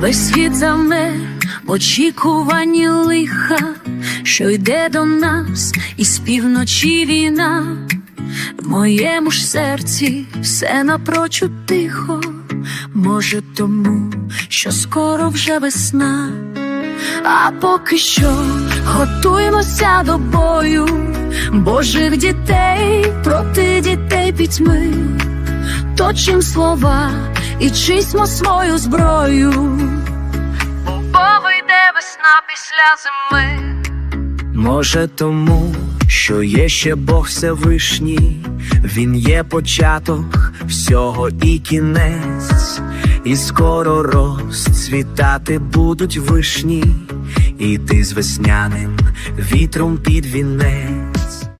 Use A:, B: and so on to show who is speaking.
A: Весь світ замер в очікуванні лиха, що йде до нас, із півночі війна. В моєму ж серці все напрочуд тихо, може тому, що скоро вже весна. А поки що готуємося до бою, Божих дітей проти дітей пітьми, точим слова і чисьмо свою зброю. Бо вийде весна після зими.
B: Може тому, що є ще Бог Всевишній, Він є початок всього і кінець, і скоро розцвітати будуть вишні, і ти з весняним вітром під вінець.